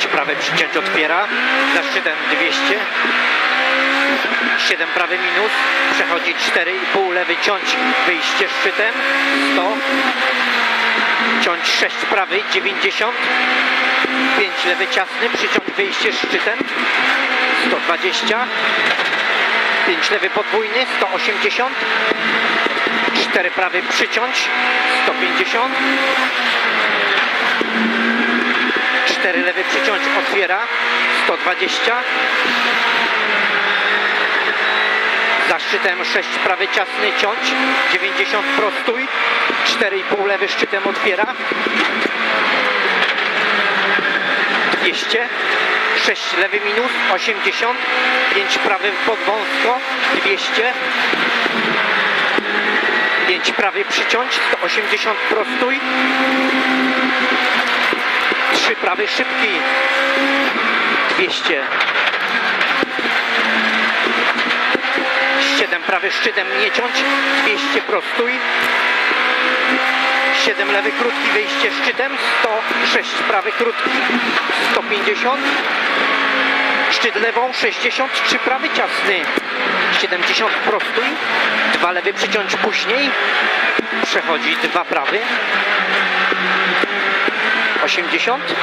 5 prawy przyciąć otwiera, za szczytem 200, 7 prawy minus, przechodzi 4,5 lewy ciąć, wyjście szczytem, 100, ciąć 6 prawy, 90, 5 lewy ciasny, przyciąć wyjście szczytem, 120, 5 lewy podwójny, 180, 4 prawy przyciąć, 150, 4 lewy przyciąć otwiera, 120, za szczytem 6 prawy ciasny ciąć, 90 prostuj, 4,5 lewy szczytem otwiera, 200, 6 lewy minus, 80, 5 prawy pod wąsko, 200, 5 prawy przyciąć, 180 prostuj, 3 prawy szybki, 200, 7 prawy szczytem nie ciąć, 200 prostuj, 7 lewy krótki wyjście szczytem, 106 prawy krótki, 150, szczyt lewą 60, 3 prawy ciasny, 70 prostuj, 2 lewy przyciąć później, przechodzi 2 prawy, 80,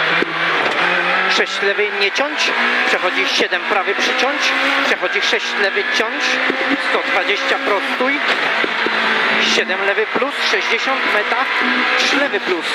6 lewy nie ciąć, przechodzi 7 prawy przyciąć, przechodzi 6 lewy ciąć, 120 prostuj, 7 lewy plus, 60 meta, 3 lewy plus.